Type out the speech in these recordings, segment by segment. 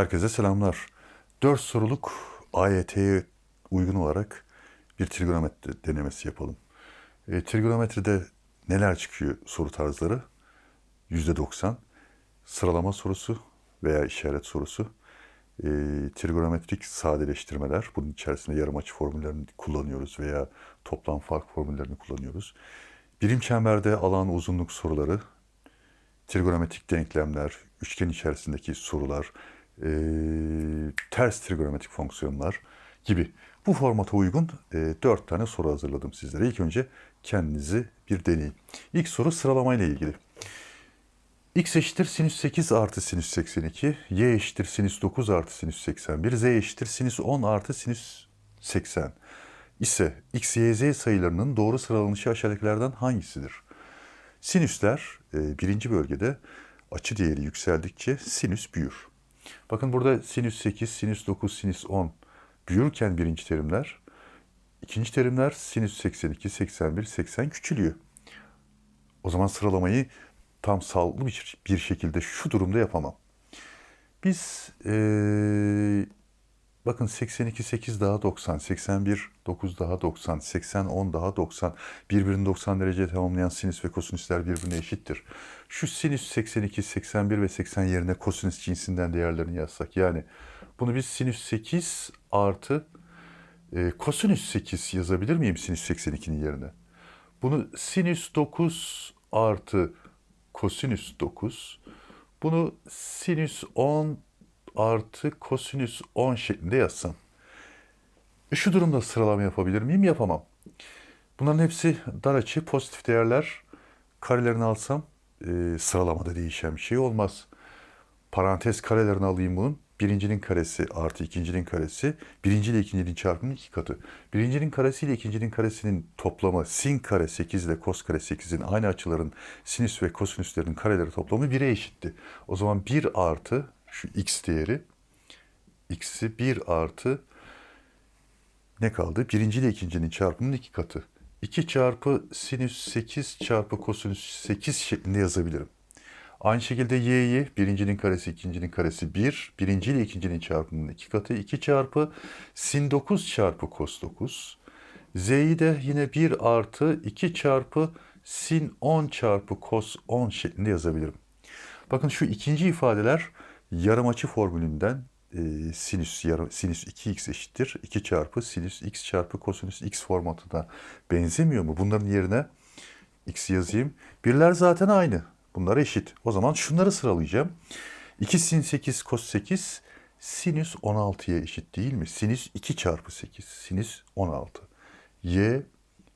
Herkese selamlar. 4 soruluk AYT'ye uygun olarak bir trigonometri denemesi yapalım. E, trigonometride neler çıkıyor soru tarzları? %90. Sıralama sorusu veya işaret sorusu. E, trigonometrik sadeleştirmeler. Bunun içerisinde yarım açı formüllerini kullanıyoruz veya toplam fark formüllerini kullanıyoruz. Birim çemberde alan uzunluk soruları, trigonometrik denklemler, üçgen içerisindeki sorular, e, ters trigonometrik fonksiyonlar gibi bu formata uygun e, dört tane soru hazırladım sizlere. İlk önce kendinizi bir deneyin. İlk soru sıralamayla ilgili. X eşittir sinüs 8 artı sinüs 82, Y eşittir sinüs 9 artı sinüs 81, Z eşittir sinüs 10 artı sinüs 80 ise X, Y, Z sayılarının doğru sıralanışı aşağıdakilerden hangisidir? Sinüsler e, birinci bölgede açı değeri yükseldikçe sinüs büyür. Bakın burada sinüs 8, sinüs 9, sinüs 10 büyürken birinci terimler, ikinci terimler sinüs 82, 81, 80 küçülüyor. O zaman sıralamayı tam sağlıklı bir, bir şekilde şu durumda yapamam. Biz eee, bakın 82 8 daha 90, 81 9 daha 90, 80 10 daha 90. Birbirini 90 dereceye tamamlayan sinüs ve kosinüsler birbirine eşittir. Şu sinüs 82, 81 ve 80 yerine kosinüs cinsinden değerlerini yazsak. Yani bunu biz sinüs 8 artı e, kosinüs 8 yazabilir miyim sinüs 82'nin yerine? Bunu sinüs 9 artı kosinüs 9. Bunu sinüs 10 artı kosinüs 10 şeklinde yazsam. E şu durumda sıralama yapabilir miyim? Yapamam. Bunların hepsi dar açı, pozitif değerler. Karelerini alsam e, sıralamada değişen bir şey olmaz. Parantez karelerini alayım bunun. Birincinin karesi artı ikincinin karesi. Birinci ile ikincinin çarpımının iki katı. Birincinin karesi ile ikincinin karesinin toplamı sin kare 8 ile kos kare 8'in aynı açıların sinüs ve kosinüslerin kareleri toplamı 1'e eşitti. O zaman 1 artı şu x değeri x'i 1 artı ne kaldı? Birinci ile ikincinin çarpımının iki katı. 2 çarpı sinüs 8 çarpı kosinüs 8 şeklinde yazabilirim. Aynı şekilde y'yi birincinin karesi ikincinin karesi 1. Birinci ile ikincinin çarpımının iki katı 2 çarpı sin 9 çarpı kos 9. Z'yi de yine 1 artı 2 çarpı sin 10 çarpı kos 10 şeklinde yazabilirim. Bakın şu ikinci ifadeler yarım açı formülünden e, sinüs yarım, sinüs 2x eşittir 2 çarpı sinüs x çarpı kosinüs x formatına benzemiyor mu? Bunların yerine x yazayım. Birler zaten aynı. Bunlar eşit. O zaman şunları sıralayacağım. 2 sin 8 kos 8 sinüs 16'ya eşit değil mi? Sinüs 2 çarpı 8 sinüs 16. Y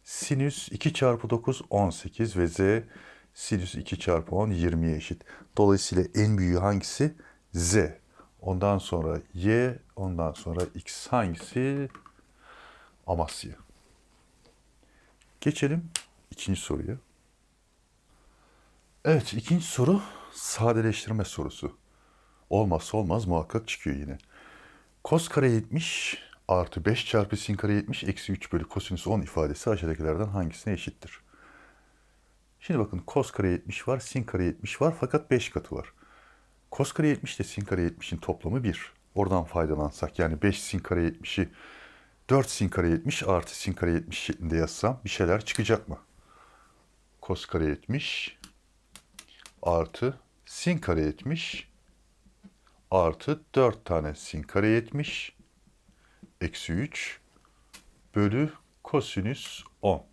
sinüs 2 çarpı 9 18 ve z sinüs 2 çarpı 10 20'ye eşit. Dolayısıyla en büyüğü hangisi? Z. Ondan sonra Y, ondan sonra X hangisi? Amasya. Geçelim ikinci soruya. Evet, ikinci soru sadeleştirme sorusu. Olmazsa olmaz muhakkak çıkıyor yine. Kos kare 70 artı 5 çarpı sin kare 70 eksi 3 bölü kosinüs 10 ifadesi aşağıdakilerden hangisine eşittir? Şimdi bakın kos kare 70 var, sin kare 70 var fakat 5 katı var. Kos kare 70 ile sin kare 70'in toplamı 1. Oradan faydalansak yani 5 sin kare 70'i 4 sin kare 70 artı sin kare 70 şeklinde yazsam bir şeyler çıkacak mı? Kos kare 70 artı sin kare 70 artı 4 tane sin kare 70 eksi 3 bölü kosinüs 10.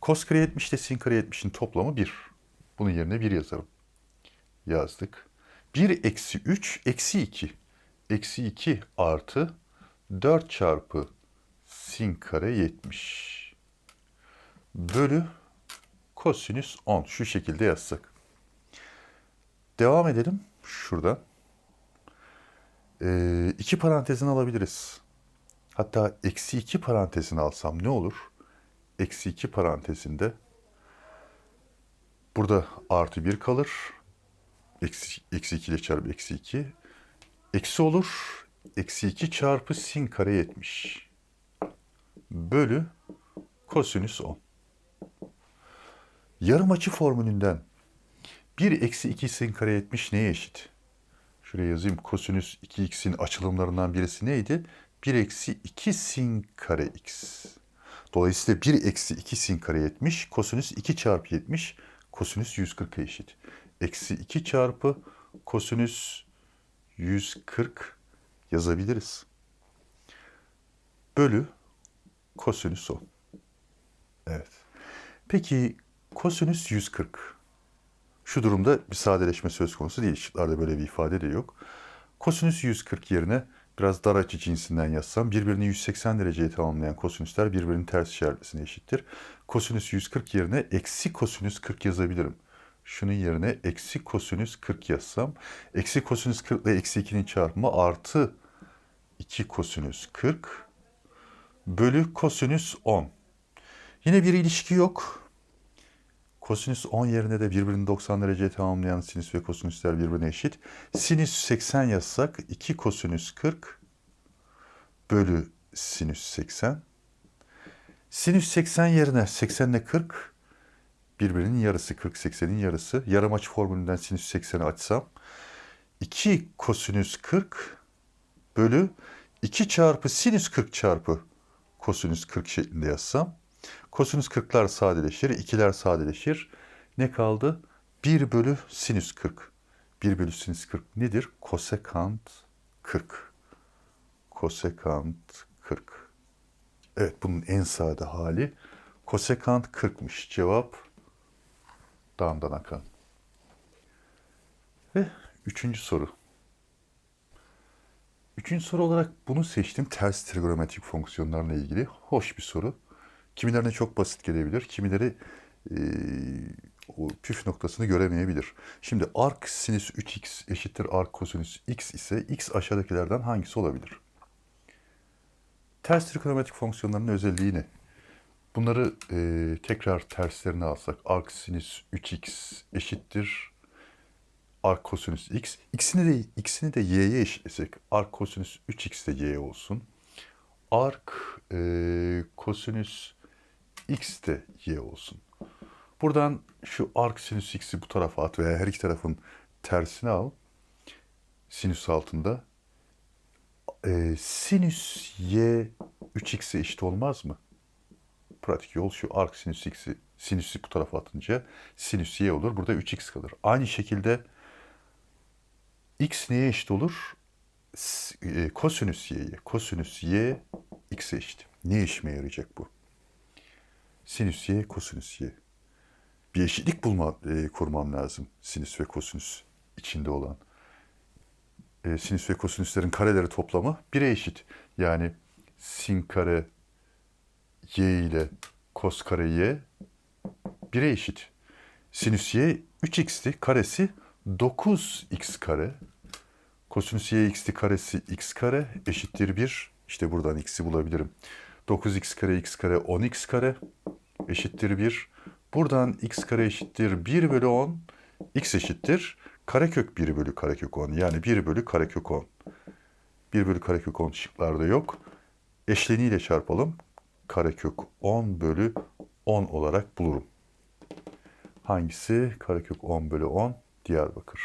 Kos kare 70 ile sin kare 70'in toplamı 1. Bunun yerine 1 yazarım. Yazdık. 1 eksi 3 eksi 2. Eksi 2 artı 4 çarpı sin kare 70. Bölü kosinüs 10. Şu şekilde yazsak. Devam edelim. Şuradan. Ee, iki parantezini alabiliriz. Hatta eksi 2 parantezini alsam ne olur? Eksi 2 parantezinde burada artı 1 kalır. Eksi, eksi 2 ile çarpı eksi 2. Eksi olur. Eksi 2 çarpı sin kare 70. Bölü kosinüs 10. Yarım açı formülünden 1 eksi 2 sin kare 70 neye eşit? Şuraya yazayım. Kosinüs 2x'in açılımlarından birisi neydi? 1 eksi 2 sin kare x. Dolayısıyla 1 eksi 2 sin kare 70. Kosinüs 2 çarpı 70. Kosinüs 140'a eşit. Eksi 2 çarpı kosinüs 140 yazabiliriz. Bölü kosinüs 10. Evet. Peki kosinüs 140. Şu durumda bir sadeleşme söz konusu değil. Şıklarda böyle bir ifade de yok. Kosinüs 140 yerine biraz dar açı cinsinden yazsam birbirini 180 dereceye tamamlayan kosinüsler birbirinin ters işaretlisine eşittir. Kosinüs 140 yerine eksi kosinüs 40 yazabilirim. Şunun yerine eksi kosinüs 40 yazsam eksi kosinüs 40 ile eksi 2'nin çarpımı artı 2 kosinüs 40 bölü kosinüs 10. Yine bir ilişki yok. Kosinüs 10 yerine de birbirini 90 dereceye tamamlayan sinüs ve kosinüsler birbirine eşit. Sinüs 80 yazsak 2 kosinüs 40 bölü sinüs 80. Sinüs 80 yerine 80 ile 40 birbirinin yarısı 40 80'in yarısı. Yarım açı formülünden sinüs 80'i açsam 2 kosinüs 40 bölü 2 çarpı sinüs 40 çarpı kosinüs 40 şeklinde yazsam kosinüs 40'lar sadeleşir, 2'ler sadeleşir. Ne kaldı? 1 bölü sinüs 40. 1 bölü sinüs 40 nedir? Kosekant 40. Kosekant 40. Evet bunun en sade hali kosekant 40'mış. Cevap dağından akan. Ve üçüncü soru. Üçüncü soru olarak bunu seçtim. Ters trigonometrik fonksiyonlarla ilgili. Hoş bir soru. Kimilerine çok basit gelebilir. Kimileri e, o püf noktasını göremeyebilir. Şimdi arc sinüs 3x eşittir arc kosinüs x ise x aşağıdakilerden hangisi olabilir? Ters trigonometrik fonksiyonların özelliği ne? Bunları e, tekrar terslerine alsak arc sinüs 3x eşittir arc kosinüs x. İkisini de ikisini de y'ye eşitlesek arc kosinüs 3x de y olsun. Arc e, kosinüs x de y olsun. Buradan şu arc sinüs x'i bu tarafa at veya her iki tarafın tersine al. Sinüs altında. E, sinüs y 3x'e eşit olmaz mı? Pratik yol şu arc sinüs x'i sinüsü bu tarafa atınca sinüs y olur. Burada 3x kalır. Aynı şekilde x neye eşit olur? E, Kosinüs y'ye. Kosinüs y x'e eşit. Ne işime yarayacak bu? Sinüs y, kosinüs y. Bir eşitlik bulma, e, kurmam lazım. Sinüs ve kosinüs içinde olan. E, sinüs ve kosinüslerin kareleri toplamı 1'e eşit. Yani sin kare y ile kos kare y 1'e eşit. Sinüs y 3x'ti. Karesi 9x kare. Kosinüs y x'ti karesi x kare eşittir 1. İşte buradan x'i bulabilirim. 9x kare x kare 10x kare eşittir 1. Buradan x kare eşittir 1 bölü 10. x eşittir karekök 1 bölü karekök 10. Yani 1 bölü karekök 10. 1 bölü karekök 10 şıklarda yok. Eşleniğiyle çarpalım. Karekök 10 bölü 10 olarak bulurum. Hangisi? Karekök 10 bölü 10 Diyarbakır.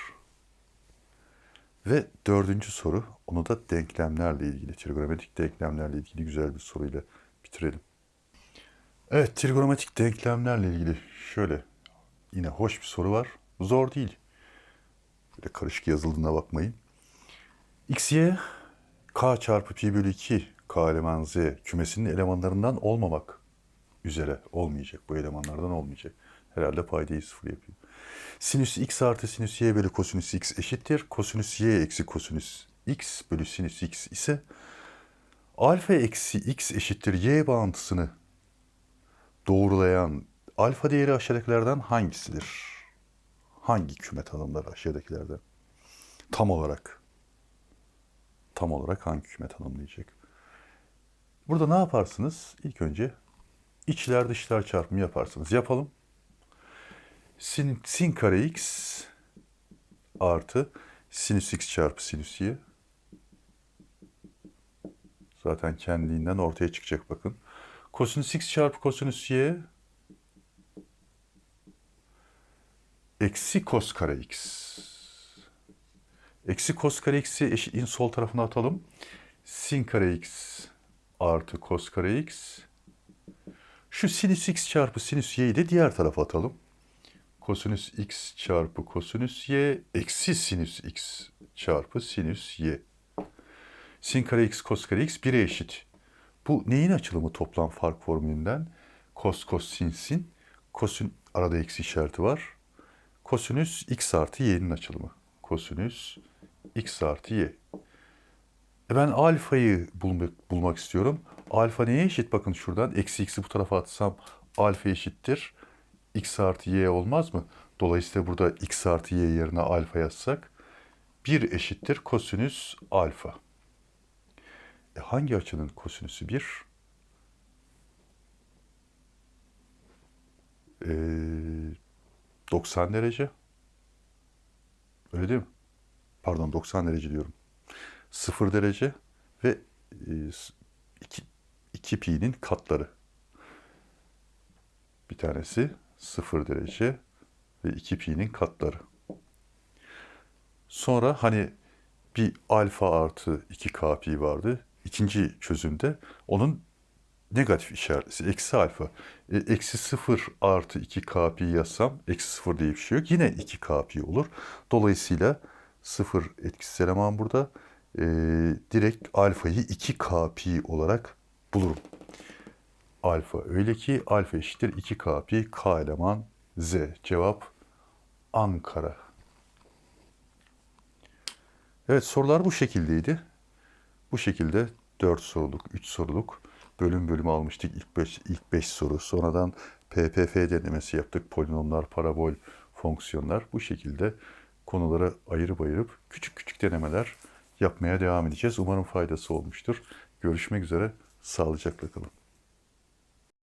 Ve dördüncü soru, onu da denklemlerle ilgili, trigonometrik denklemlerle ilgili güzel bir soruyla bitirelim. Evet, trigonometrik denklemlerle ilgili şöyle yine hoş bir soru var. Zor değil. Böyle karışık yazıldığına bakmayın. x, y, k çarpı pi bölü 2 k eleman z kümesinin elemanlarından olmamak üzere olmayacak. Bu elemanlardan olmayacak. Herhalde paydayı sıfır yapıyor. Sinüs x artı sinüs y bölü kosinüs x eşittir. Kosinüs y eksi kosinüs x bölü sinüs x ise alfa eksi x eşittir y bağıntısını doğrulayan alfa değeri aşağıdakilerden hangisidir? Hangi küme tanımları aşağıdakilerden? Tam olarak. Tam olarak hangi küme tanımlayacak? Burada ne yaparsınız? İlk önce içler dışlar çarpımı yaparsınız. Yapalım. Sin, sin kare x artı sinüs x çarpı sinüs y. Zaten kendiliğinden ortaya çıkacak bakın. Kosinüs x çarpı kosinüs y eksi kos kare x. Eksi kos kare x'i eşitliğin sol tarafına atalım. Sin kare x artı kos kare x. Şu sinüs x çarpı sinüs y'yi de diğer tarafa atalım. Kosinüs x çarpı kosinüs y eksi sinüs x çarpı sinüs y. Sin kare x kos kare x 1'e eşit. Bu neyin açılımı toplam fark formülünden? Kos kos sin sin. Kosin arada eksi işareti var. Kosinüs x artı y'nin açılımı. Kosinüs x artı y. E ben alfayı bulmak, bulmak istiyorum. Alfa neye eşit? Bakın şuradan eksi x'i bu tarafa atsam alfa eşittir. x artı y olmaz mı? Dolayısıyla burada x artı y yerine alfa yazsak 1 eşittir kosinüs alfa. E hangi açının kosinüsü 1? Ee, 90 derece. Öyle değil mi? Pardon 90 derece diyorum. 0 derece ve 2, 2 pi'nin katları. Bir tanesi 0 derece ve 2 pi'nin katları. Sonra hani bir alfa artı 2k pi vardı. İkinci çözümde onun negatif işareti eksi alfa. E, eksi 0 artı 2k pi yazsam eksi 0 diye bir şey yok. Yine 2k pi olur. Dolayısıyla 0 etkisiz eleman burada. E, direkt alfayı 2k pi olarak bulurum. Alfa öyle ki alfa eşittir 2k pi k eleman z. Cevap Ankara. Evet sorular bu şekildeydi. Bu şekilde 4 soruluk, 3 soruluk bölüm bölüm almıştık. İlk 5 ilk 5 soru. Sonradan PPF denemesi yaptık. Polinomlar, parabol, fonksiyonlar. Bu şekilde konuları ayırıp ayırıp küçük küçük denemeler yapmaya devam edeceğiz. Umarım faydası olmuştur. Görüşmek üzere. Sağlıcakla kalın.